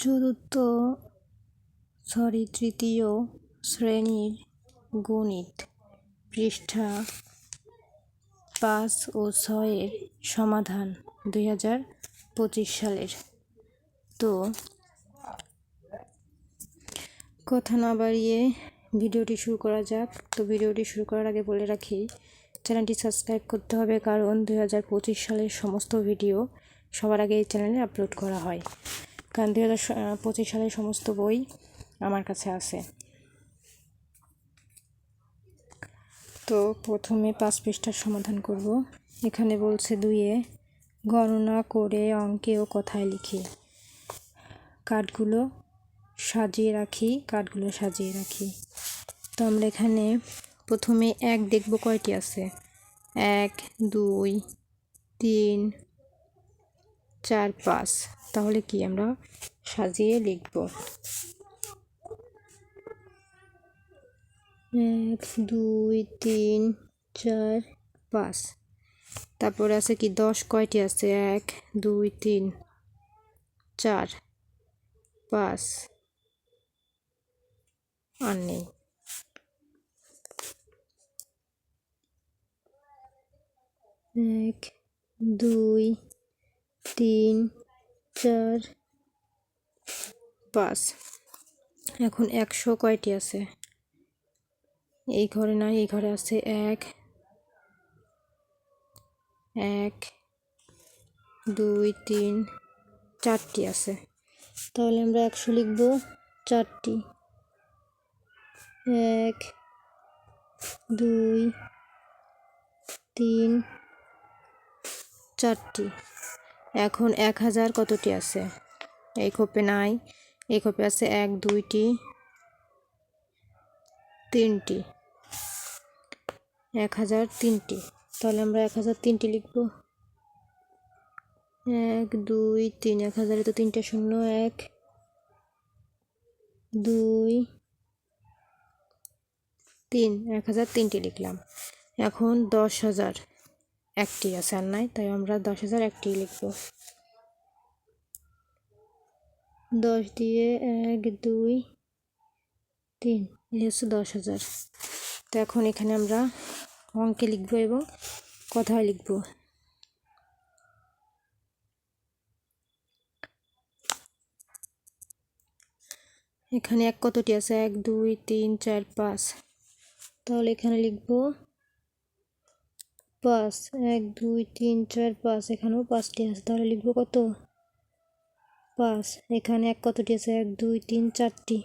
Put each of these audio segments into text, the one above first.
চতুর্থ সরি তৃতীয় শ্রেণির গণিত পৃষ্ঠা পাঁচ ও ছয়ের সমাধান দুই হাজার পঁচিশ সালের। তো কথা না বাড়িয়ে ভিডিওটি শুরু করা যাক। তো ভিডিওটি শুরু করার আগে বলে রাখি, চ্যানেলটি সাবস্ক্রাইব করতে হবে কারণ দুই হাজার পঁচিশ সালের সমস্ত ভিডিও সবার আগে এই চ্যানেলে আপলোড করা হয়। কারণ দুই হাজার পঁচিশ সালের সমস্ত বই আমার কাছে আছে। তো প্রথমে পাঁচ পৃষ্ঠার সমাধান করব। এখানে বলছে দুইয়ে গণনা করে অঙ্কে ও কথায় লিখি। কার্ডগুলো সাজিয়ে রাখি কার্ডগুলো সাজিয়ে রাখি। তো আমরা এখানে প্রথমে এক দেখব কয়টি আছে? এক, দুই, তিন চার পাঁচ তাহলে কি আমরা সাজিয়ে লিখব? এক, দুই, তিন, চার, পাঁচ। তারপরে আছে কি দশ, কয়টি আছে? এক, দুই, তিন, চার, পাঁচ। আর নেই। এক, দুই তিন, চার, পাঁচ। এখন একশো কয়টি আছে? এই ঘরে নয় এই ঘরে আছে এক এক, দুই, তিন, চারটি আছে। তাহলে আমরা একশো লিখব চারটি। এক, দুই, তিন, চারটি। এখন এক হাজার কতটি আছে? এই খোপে নাই। এই খোপে আছে এক, দুইটি, তিনটি। এক হাজার তিনটি। তাহলে আমরা এক হাজার তিনটি লিখব। এক, দুই, তিন। এক হাজারে তো তিনটে শূন্য। এক, দুই, তিন। এক হাজার তিনটি লিখলাম। এখন দশ হাজার। একটি আছে আর নাই, তাই আমরা দশ হাজার একটি লিখব। দশ দিয়ে এক, দুই, তিন, এই হচ্ছে দশ হাজার। তো এখন এখানে আমরা অঙ্কে লিখব এবং কথায় লিখব। এখানে এক কতটি আছে? এক, দুই, তিন, চার, পাঁচ। তাহলে এখানে লিখব পাঁচ, এক, দুই, তিন, চার, পাঁচ, এখানেও পাঁচটি আছে, তাহলে লিখব কত? পাঁচ, এখানে এক কতটি আছে? এক, দুই, তিন, চারটি।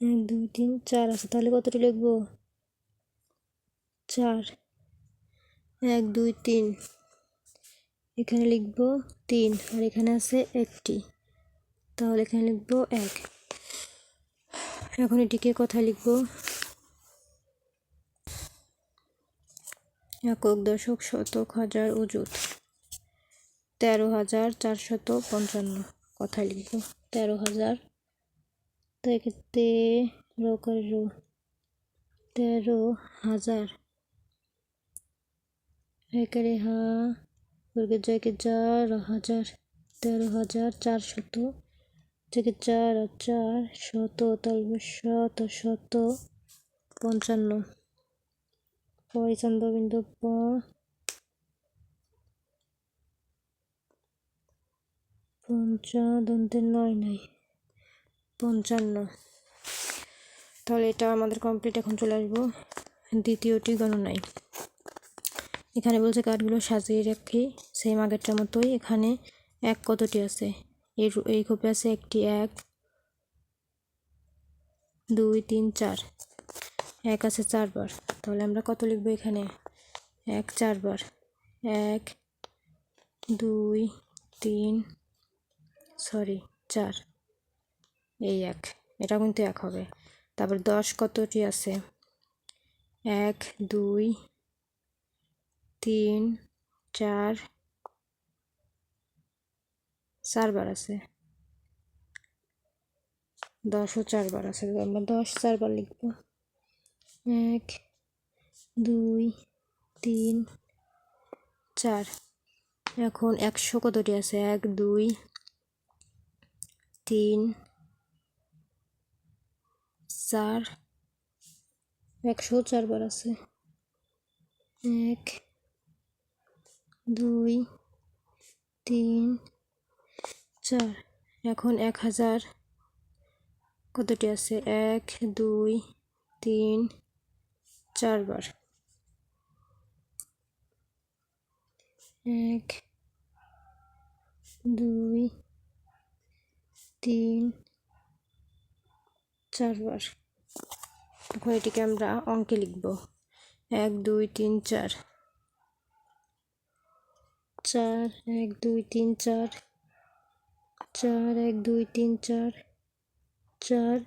এক, দুই, তিন, চার আছে, তাহলে কতটি লিখব? চার। এক, দুই, তিন। এখানে লিখব তিন, আর এখানে আছে একটি। তাহলে এখানে লিখব এক। এখন এটিকে কোথায় লিখব? একক দশক শতক হাজার অযুত। তেরো হাজার চারশত পঞ্চান্ন। কথায় লিখব? তেরো হাজার। তো এক্ষেত্রে রো করে রো। তেরো হাজার। একেরে হা জয়কে চার হাজার। তেরো হাজার চারশত থেকে চার আর চার, শত তাহলে শত শত, পঞ্চান্ন। পয়চন্দ্র বিন্দু প পঞ্চাদন্তের নয় নাই পঞ্চান্ন। তাহলে এটা আমাদের কমপ্লিট এখন চলে আসব দ্বিতীয়টি গণনায়। এখানে বলছে কার্ডগুলো সাজিয়ে রাখি সেম আগেরটার মতোই, এখানে এক কতটি আছে? এই এই কপি আছে একটি এক, দুই, তিন, চার। এক আছে চারবার। তাহলে আমরা কত লিখব এখানে? এক, চারবার। এক, দুই, তিন, সরি, চার। এই এক। এটা কিন্তু এক হবে। তারপর দশ কতটি আছে? এক, দুই, তিন, চার চারবার আছে। দশও চারবার আছে। আমরা দশ চারবার লিখব। এক, দুই, তিন, চার। এখন একশো কতটি আছে? এক, দুই, তিন, চার। একশো চারবার আছে। এক, দুই, তিন চার এখন এক হাজার কতটি আছে? এক, দুই, তিন, চারবার। এক, দুই, তিন, চারবার। এখন এটিকে আমরা অঙ্কে লিখব। এক, দুই, তিন, চার। চার, এক, দুই, তিন, চার। চার, এক, দুই, তিন, চার চার,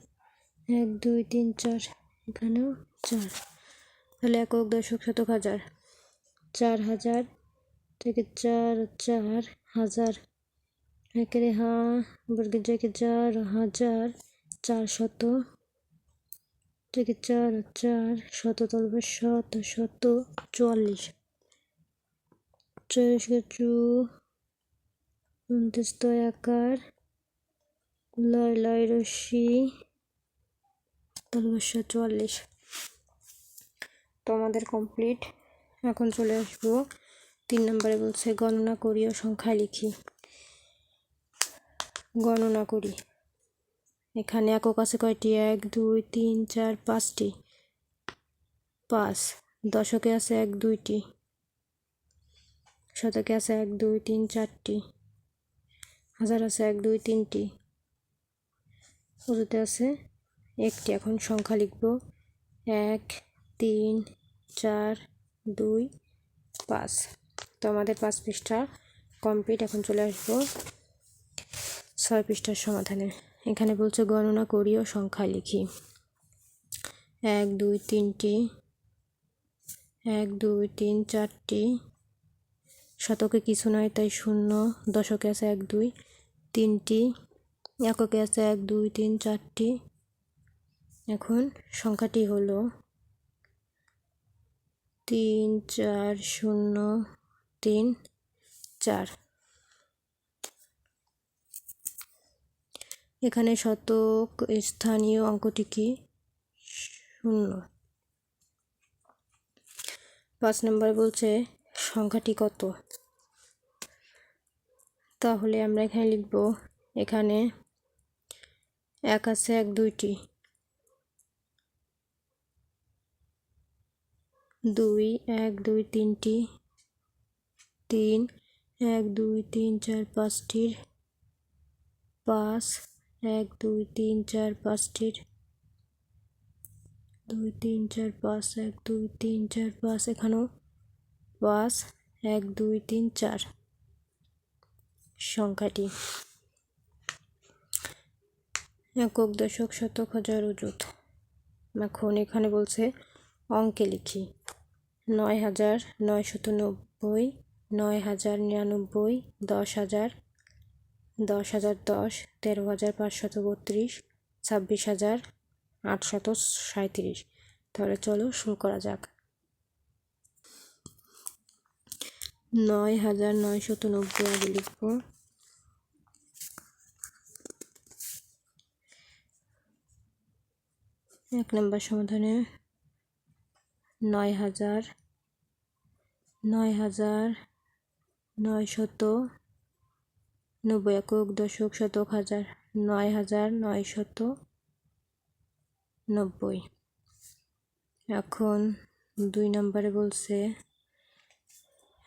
এক, দুই, তিন, চার, এখানেও চার। তাহলে একক দশক শতক হাজার। চার হাজার থেকে চার চার হাজার। একেরে হা বর্গের জায়গায় চার হাজার চার শত থেকে চার চার শত তলবে শত শত চুয়াল্লিশ। চল্লিশ চু একার লয় লয় রশি তলবস্য চুয়াল্লিশ তো আমাদের কমপ্লিট এখন চলে আসব তিন নম্বরে বলছে গণনা করি ও সংখ্যায় লিখি গণনা করি এখানে একক আছে কয়টি এক দুই তিন চার পাঁচটি পাঁচ দশকে আছে এক দুইটি শতকে আছে এক দুই তিন চারটি হাজার আছে এক, দুই, তিনটি। উজুতে আছে একটি। এখন সংখ্যা লিখব। এক, তিন, চার, দুই, পাঁচ। তো আমাদের পাঁচ পৃষ্ঠা কমপ্লিট। এখন চলে আসব ছয় পৃষ্ঠার সমাধানে। এখানে বলছে গণনা করি ও সংখ্যা লিখি। এক, দুই, তিনটি। এক, দুই, তিন, চারটি। শতকে কিছু নয়, তাই শূন্য। দশকে আছে এক, দুই। তিনটি, এককে আছে এক, দুই, তিন, চারটি। এখন সংখ্যাটি হলো তিন, চার, শূন্য, তিন, চার। এখানে শতক স্থানীয় অঙ্কটি কি? শূন্য। পাঁচ নম্বর বলছে, সংখ্যাটি কত? তাহলে আমরা এখানে লিখব, এখানে এক আছে এক দুইটি। দুই, এক, দুই, তিনটি। তিন, এক, দুই, তিন, চার, পাঁচটির। পাঁচ, এক, দুই, তিন, চার, পাঁচটির। দুই, তিন, চার, পাঁচ, এক, দুই, তিন, চার, পাঁচ, এখানেও পাঁচ, এক, দুই, তিন, চার। সংখ্যাটি। একক দশক শতক হাজার অযুত। এখন এখানে বলছে, অঙ্কে লিখি। নয় হাজার নয়শত নব্বই, নয় হাজার নিরানব্বই, দশ হাজার দশ হাজার দশ, তেরো হাজার পাঁচশত বত্রিশ, ছাব্বিশ হাজার আটশত সাঁত্রিশ তাহলে চলো শুরু করা যাক। নয় হাজার নয়শত নব্বই আগে লিখব। এক নম্বর সমাধানে নয় হাজার নয় হাজার নয় শত নব্বই একক দশক শতক হাজার, নয় হাজার নয় শত নব্বই। এখন দুই নম্বরে বলছে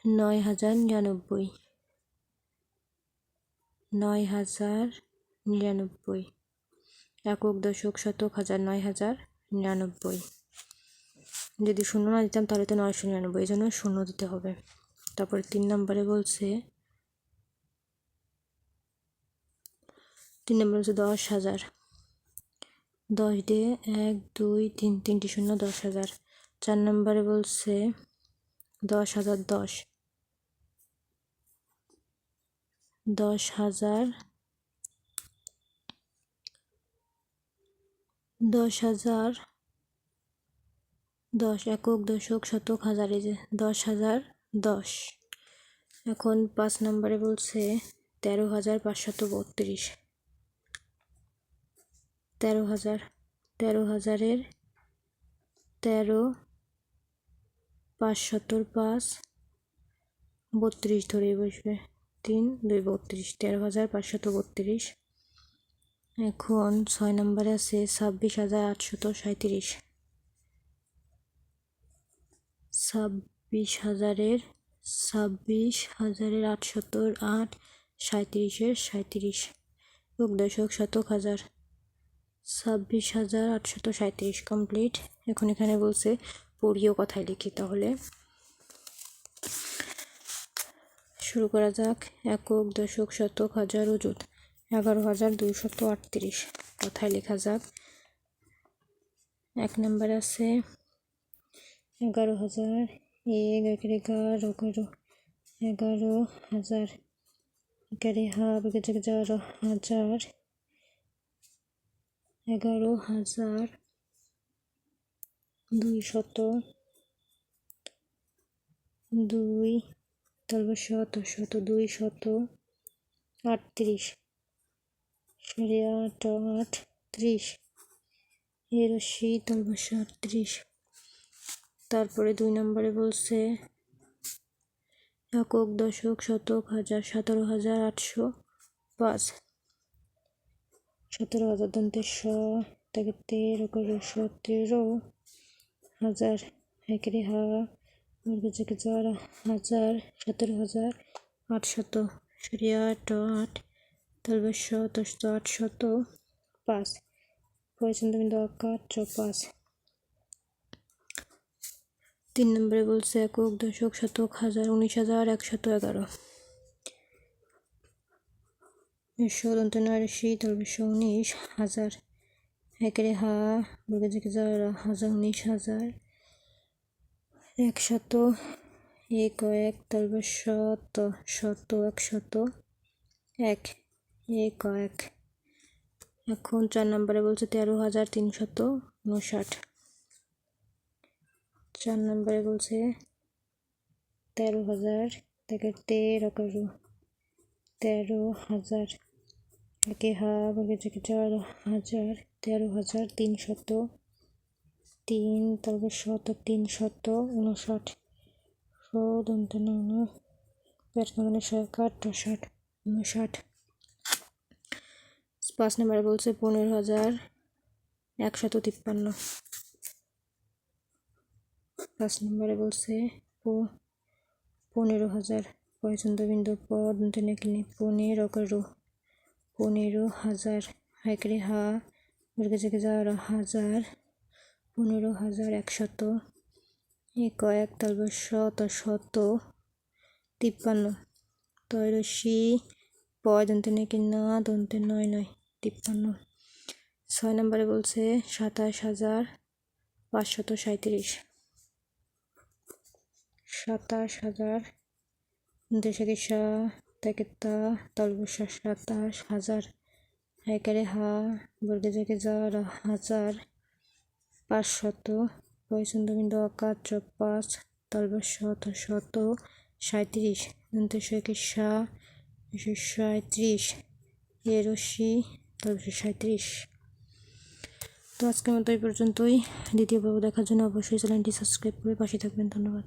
নয় হাজার নিরানব্বই, নয় হাজার নিরানব্বই। একক দশক শতক হাজার নয় হাজার নিরানব্বই। যদি শূন্য না দিতাম তাহলে তো নয়শো নিরানব্বই এই জন্য শূন্য দিতে হবে। তারপরে তিন নম্বরে বলছে, তিন নম্বর হচ্ছে দশ হাজার। দশ দিয়ে এক, দুই, তিন, তিনটি শূন্য দশ হাজার। চার নম্বরে বলছে দশ হাজার দশ। দশ হাজার দশ হাজার, দশ একক, দশক, শতক, হাজার, এই যে দশ হাজার, দশ। এখন পাঁচ নম্বরে বলছে তেরো হাজার পাঁচশত বত্রিশ। তেরো হাজার, তেরো হাজারের তেরো পাঁচশতর পাঁচ, বত্রিশ ধরে বসবে। তিন, দুই, বত্রিশ, তেরো হাজার পাঁচশত বত্রিশ। এখন ছয় নম্বরে আছে ছাব্বিশ হাজার আটশত সাঁত্রিশ ছাব্বিশ হাজারের ছাব্বিশ হাজারের আটশতর আট সাঁত্রিশের সাঁত্রিশ যোগ দশক শতক হাজার। ছাব্বিশ হাজার আটশত সাঁত্রিশ কমপ্লিট এখন এখানে বলছে পড়িও কথায় লিখি তাহলে। শুরু করা যাক। একক দশক শতক হাজার ওজুত এগারো হাজার দুইশত আটত্রিশ। কথায় লেখা যাক? এক নম্বর আছে, এগারো হাজার এক এগারো এগারো এগারো হাজার এগারে হাফ এগারো হাজার এগারো হাজার দুই শত দুই, তারপর শত শত দুই শত আটত্রিশ। সাড়ে আট আট ত্রিশ। এর আশি তারপর সাতত্রিশ তারপরে দুই নম্বরে বলছে, একক, দশক, শতক, হাজার, সতেরো হাজার আটশো পাঁচ। সতেরো হাজার দন্তের শ থেকে তেরো করে, সতেরো হাজার একেরে হা হাজার সতেরো হাজার আটশত। সরিয়া আট আট। তারপর শত আটশত পাঁচ পয়সন্ত বিন্দু আকার পাঁচ তিন নম্বরে বলছে একক দশক শতক হাজার, উনিশ হাজার, একশত এগারো। একশো দন্ত নয়শি তারপর উনিশ হাজার। একেরে হা বর্গের দিকে হাজার, উনিশ হাজার। একশত, এক এক তারপর শত শত, একশত, এক। এক এক। এখন চার নম্বরে বলছে তেরো হাজার তিনশত উনষাট। চার নম্বরে বলছে তেরো হাজার থেকে তেরো করো। তেরো হাজার, একে হা বলে থেকে চার হাজার, তেরো হাজার তিনশত তিন, তারপর শত তিনশত উনষাট। সদন্তন পেট মানে ষাট উনষাট। পাঁচ নম্বরে বলছে পনেরো হাজার একশত তিপ্পান্ন। পাঁচ নম্বরে বলছে পনেরো হাজার পর্যন্ত বিন্দু পদ কিনে পনেরো করো, পনেরো হাজার একরে হা, মুরগে থেকে যাওয়ার হাজার পনেরো হাজার একশত, এক এক তারপর শত শত তিপ্পান্ন। তৈরশি পয় দন্তে নাকি না, দন্তে নয় নয়। তিপ্পান্ন। ছয় নম্বরে বলছে সাতাশ হাজার পাঁচশত সাঁত্রিশ সাতাশ হাজার দেশে দিশা থেকে তা, তলবসা সাতাশ হাজার একেরে হা বর্গে জেগে যার হাজার পাঁচশত পয়সন্ত বিন্দু আকার চক পাঁচ তলবস শত শত সাঁত্রিশ একে সা সাঁত্রিশ এরশি তলবস সাঁত্রিশ তো আজকের মতো এই পর্যন্তই। দ্বিতীয় পর্ব দেখার জন্য অবশ্যই চ্যানেলটি সাবস্ক্রাইব করে পাশে থাকবেন। ধন্যবাদ।